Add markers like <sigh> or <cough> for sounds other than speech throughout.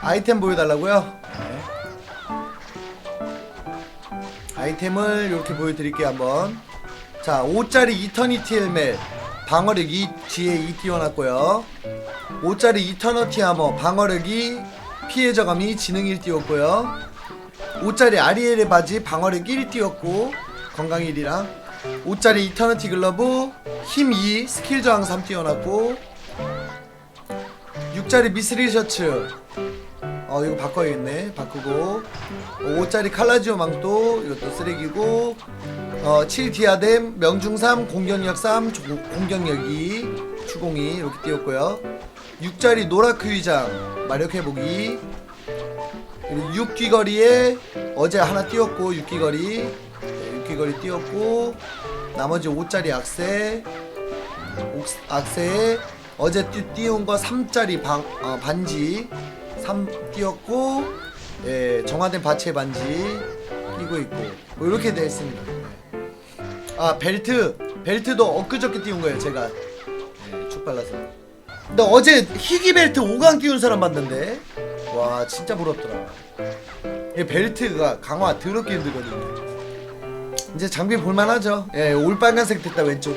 아이템 보여달라고요? 네. 아이템을 이렇게 보여드릴게요 한번. 자 5짜리 이터니티 헬멧. 방어력 2 뒤에 2 띄워놨고요. 5짜리 이터너티 아머. 방어력 이 피해 저감이 지능 1 띄웠고요 5짜리 아리엘의 바지 방어력 1 띄웠고 건강 1이랑 5짜리 이터너티 글러브 힘 2 스킬 저항 3 띄워놨고. 6짜리 미스릴 셔츠. 어 이거 바꿔야겠네. 바꾸고. 5짜리 칼라지오 망토 이것도 쓰레기고. 어, 7 디아뎀 명중 3 공격력 3 조- 공격력 2 추공이 이렇게 띄웠고요. 6짜리 노라크 위장 마력 회복이. 그리고 6귀걸이에 어제 하나 띄웠고 6귀걸이. 네, 6귀걸이 띄웠고 나머지 5짜리 악세 악세에 어제 띄, 띄운 거 3짜리 방, 어, 반지. 3 띄었고 예, 정화된 바체 반지 끼고 있고. 뭐 이렇게 되어 있습니다. 네. 아 벨트. 벨트도 엊그저께 띄운 거예요 제가. 예, 축 발라서. 근데 어제 희귀 벨트 5강 띄운 사람 봤는데 와 진짜 부럽더라. 이 벨트가 강화 더럽게 힘들거든요. 이제 장비 볼만하죠? 예, 올 빨간색 됐다 왼쪽.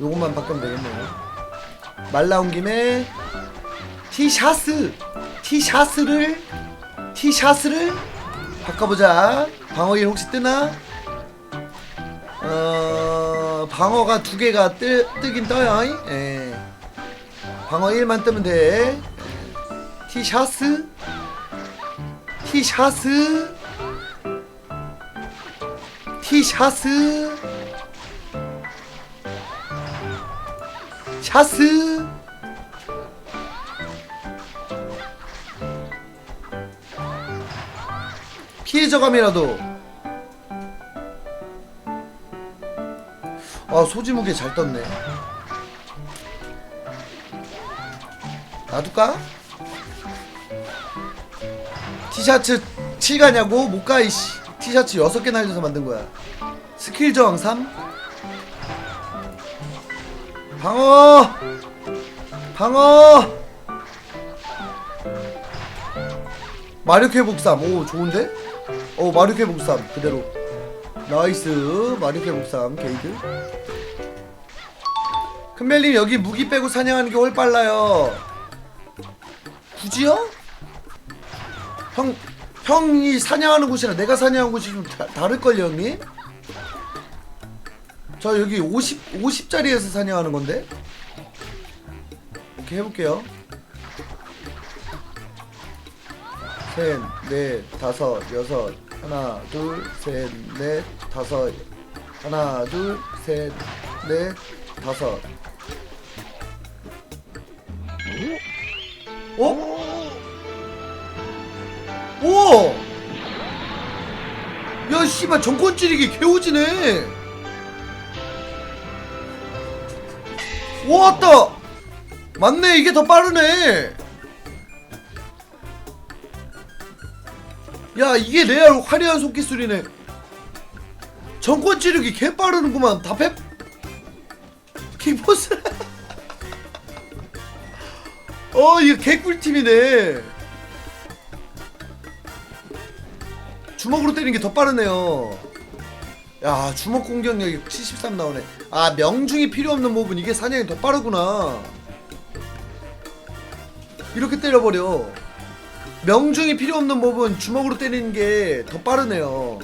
요것만 바꾸면 되겠네요. 말 나온 김에 티샤스! 티샤스를 티샤스를 바꿔보자. 방어일 혹시 뜨나? 어 방어가 두 개가 뜨, 뜨긴 떠요 예. 방어 1만 뜨면 돼. 예. 티샤스 티샤스 티샤스 샤스 피해 저감이라도. 아 소지무게 잘 떴네. 놔둘까? 티셔츠 7 가냐고? 못 가 이씨 티셔츠 6개 날려서 만든 거야 스킬 저항 3 방어 방어 마력 회복 3. 오, 좋은데? 오, 마력 회복 3. 그대로. 나이스. 마력 회복 3. 게이드. 큰별님, 여기 무기 빼고 사냥하는 게 훨 빨라요. 굳이요? 형, 형이 사냥하는 곳이랑 내가 사냥하는 곳이 좀 다, 다를걸요, 형님? 저 여기 50, 50짜리에서 사냥하는 건데? 오케이, 해볼게요. 셋, 넷, 다섯, 여섯, 하나, 둘, 셋, 넷, 다섯, 하나, 둘, 셋, 넷, 다섯. 어? 오! 야, 씨발, 정권 찌르기 개오지네! 왔다! 맞네, 이게 더 빠르네! 야 이게 레알 화려한 속기술이네 정권 찌르기 개 빠르는구만 다페 킥보스 <laughs> 어 이거 개꿀팀이네 주먹으로 때리는 게 더 빠르네요 야 주먹 공격력이 73 나오네 아 명중이 필요 없는 몹은 이게 사냥이 더 빠르구나 이렇게 때려버려 명중이 필요 없는 몹은 주먹으로 때리는 게 더 빠르네요.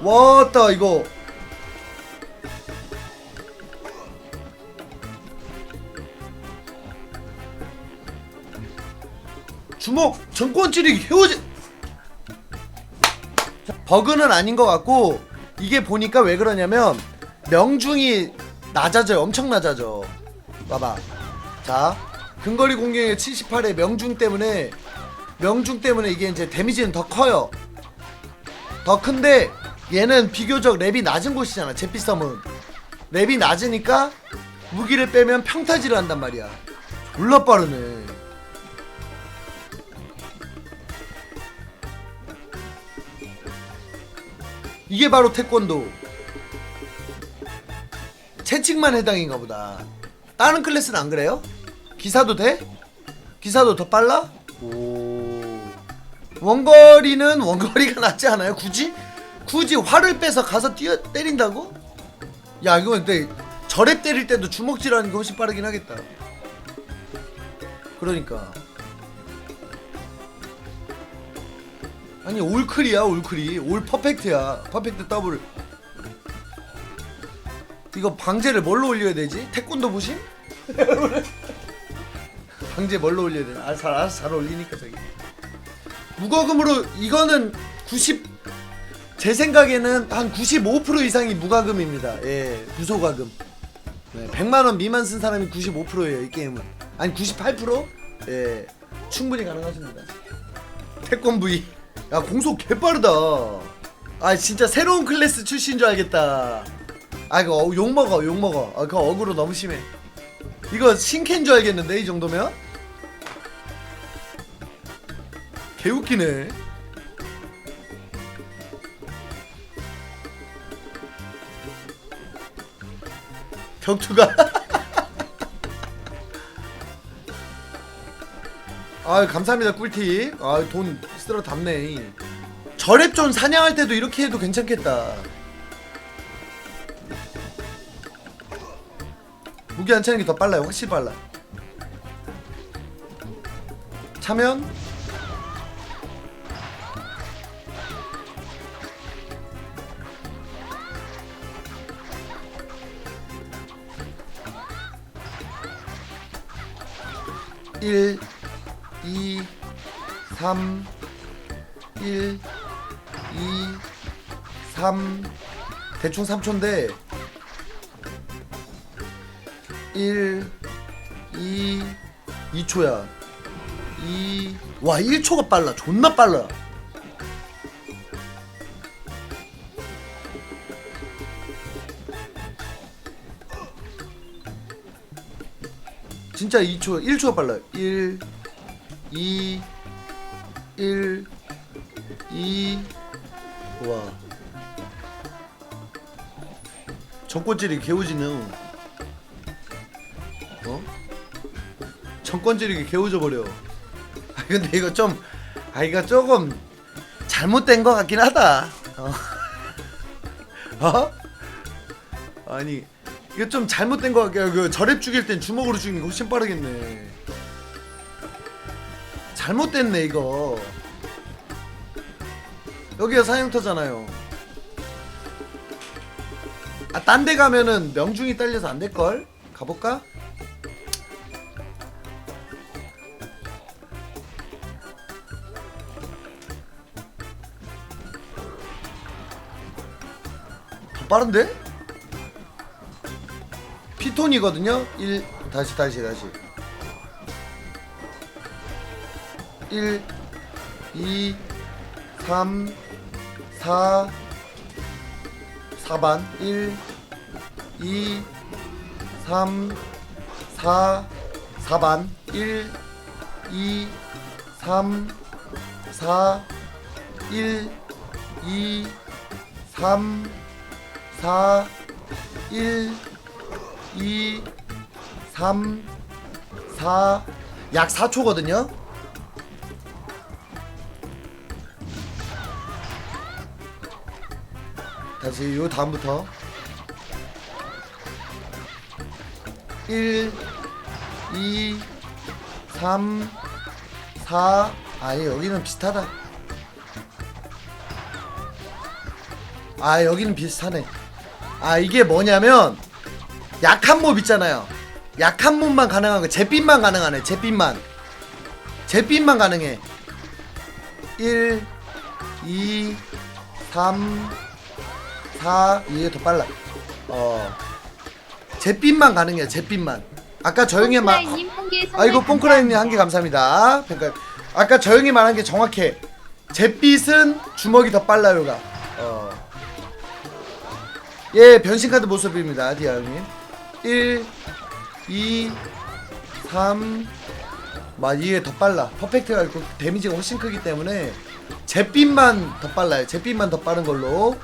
왔다 이거. 주먹 정권 찌르기 해오지. 버그는 아닌 것 같고 이게 보니까 왜 그러냐면 명중이 낮아져요. 엄청 낮아져. 봐봐. 자 근거리 공격의 78의 명중 때문에 명중 때문에 이게 이제 데미지는 더 커요. 더 큰데 얘는 비교적 랩이 낮은 곳이잖아. 제피섬은 랩이 낮으니까 무기를 빼면 평타질을 한단 말이야. 졸라 빠르네. 이게 바로 태권도 채찍만 해당인가 보다 다른 클래스는 안 그래요? 기사도 돼? 기사도 더 빨라? 오 원거리는 원거리가 <laughs> 낫지 않아요? 굳이? 굳이 활을 빼서 가서 뛰어 때린다고? 야 이거 근데 절에 때릴 때도 주먹질하는 게 훨씬 빠르긴 하겠다 그러니까 아니 올클이야 올클이. 올 퍼펙트야. 퍼펙트 더블. 이거 방제를 뭘로 올려야 되지? 태권도 부심? <laughs> 방제 뭘로 올려야 되나? 알아서, 알아서 잘 올리니까 저기. 무거금으로 이거는 90 제 생각에는 한 95% 이상이 무과금입니다. 예 무소과금. 네, 100만원 미만 쓴 사람이 95%예요 이 게임은. 아니 98%? 예 충분히 가능하십니다. 태권 V 야 공속 개빠르다. 아 진짜 새로운 클래스 출시인 줄 알겠다. 아 이거 어, 욕먹어 욕먹어. 아 그거 어그로 너무 심해. 이거 신캔 줄 알겠는데 이 정도면? 개웃기네. 격투가 <laughs> 아 감사합니다 꿀팁. 아돈 쓸어 담네. 저랩존 사냥할 때도 이렇게 해도 괜찮겠다. 무기 안 차는 게 더 빨라요 확실히 빨라. 차면? 일, 이, 삼, 일, 이, 삼. 대충 3초인데. 1 2 2초야. 2 와 1초가 빨라. 존나 빨라. 진짜 2초 1초가 빨라 1 2 1 2 와. 정권질이 개우지는 어? 정권질이 개우져 버려. 아 근데 이거 좀, 아 이거 조금 잘못된 것 같긴 하다. 어? <laughs> 어? 아니 이거 좀 잘못된 것 같게 그 저랩 죽일 땐 주먹으로 죽이는 게 훨씬 빠르겠네. 잘못됐네 이거. 여기가 사형터잖아요. 아, 딴 데 가면은 명중이 딸려서 안 될걸? 가볼까? 더 빠른데? 피톤이거든요? 1, 다시, 다시, 다시. 1, 2, 3, 4, 4반. 1, 2, 3, 4, 4반. 1, 2, 3, 4, 1, 2, 3, 4, 1, 2, 3, 4, 약 4초거든요. 다시 요 다음부터. 1 2 3 4 아니 여기는 비슷하다. 아 여기는 비슷하네. 아 이게 뭐냐면 약한 몹 있잖아요. 약한 몹만 가능한 거 잿빛만 가능하네 잿빛만. 잿빛만 가능해. 1 2 3 4 이게 더 빨라. 어. 잿빛만 가능해요 잿빛만. 아까 저 형이 말님 한개 선물 아이고 뽕크라님 한 개 감사합니다. 그러니까 아까 저 형이 말한 게 정확해. 잿빛은 주먹이 더 빨라요가. 어. 예 변신카드 모습입니다 디아 형님. 1 2 3막 이게 더 빨라. 퍼펙트가 있고 데미지가 훨씬 크기 때문에 잿빛만 더 빨라요. 잿빛만 더 빠른 걸로